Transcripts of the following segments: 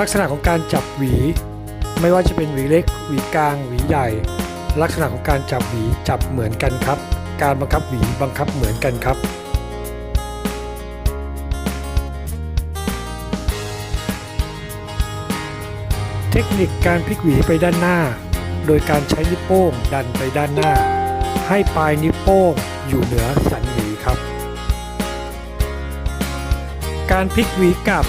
ลักษณะของการจับหวี ไม่ว่าจะเป็นหวีเล็ก หวีกลาง หวีใหญ่ ลักษณะของการจับหวีจับเหมือนกันครับ การบังคับหวีบังคับเหมือนกันครับเทคนิคการพลิกหวีไปด้านหน้า โดยการใช้นิ้วโป้งดันไปด้านหน้า ให้ปลายนิ้วโป้งอยู่เหนือสันหวีครับ การพลิกหวีกลับ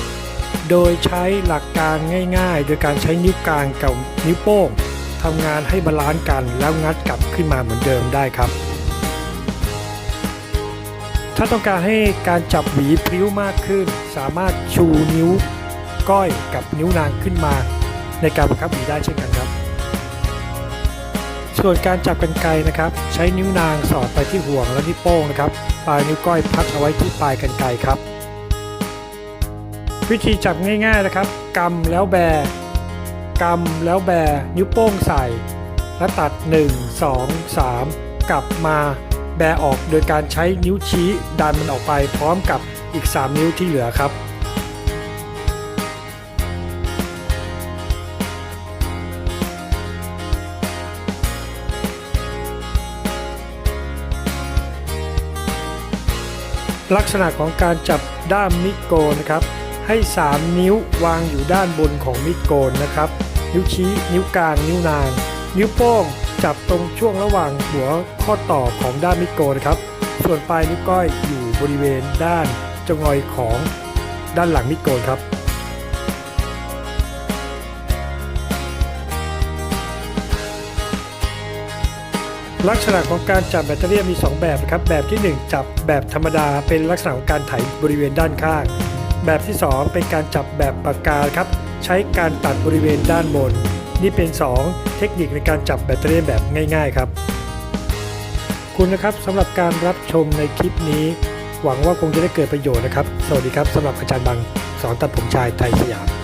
โดยใช้หลักการง่ายๆ โดยการใช้นิ้วกลางกับนิ้วโป้งทำงานให้บาลานซ์กันแล้วงัดกลับขึ้นมาเหมือนเดิมได้ครับ ถ้าต้องการให้การจับหวีพริ้วมากขึ้น สามารถชูนิ้วก้อยกับนิ้วนางขึ้นมา ในการบังคับหวีได้เช่นกันครับ ส่วนการจับกันไกรนะครับ ใช้นิ้วนางสอดไปที่ห่วงและนิ้วโป้งนะครับ ปลายนิ้วก้อยพักเอาไว้ที่ปลายกันไกรครับ วิธีจับง่ายๆนะครับกำแล้วแบกำแล้วแบนิ้วโป้งใส่ แล้วตัด 1 2 3 กลับมาแบออกโดยการใช้นิ้วชี้ดันมันออกไปพร้อมกับอีก 3 นิ้วที่เหลือครับลักษณะของการจับด้ามมิโกนะครับ ให้ 3 นิ้ววางอยู่ด้านบนของมิดโกนนะครับ นิ้วชี้ นิ้วกลาง นิ้วนาง นิ้วโป้งจับตรงช่วงระหว่างหัวข้อต่อของด้ามมิดโกนนะครับ ส่วนปลายนิ้วก้อยอยู่บริเวณด้านจงอยของด้านหลังมิดโกนครับลักษณะของการจับแบตเตอรี่มี 2 แบบนะครับ แบบที่ 1 จับแบบธรรมดาเป็นลักษณะของการไถบริเวณด้านข้าง แบบที่ 2 เป็นการจับแบบปากกาครับ ใช้การตัดบริเวณด้านบน นี่เป็น 2 เทคนิคในการจับแบตเตอรี่แบบง่าย ๆ ครับ คุณนะครับสำหรับการรับชมในคลิปนี้ หวังว่าคงจะได้เกิดประโยชน์นะครับ สวัสดีครับสำหรับอาจารย์บังสอนตัดผมชายไทยสยาม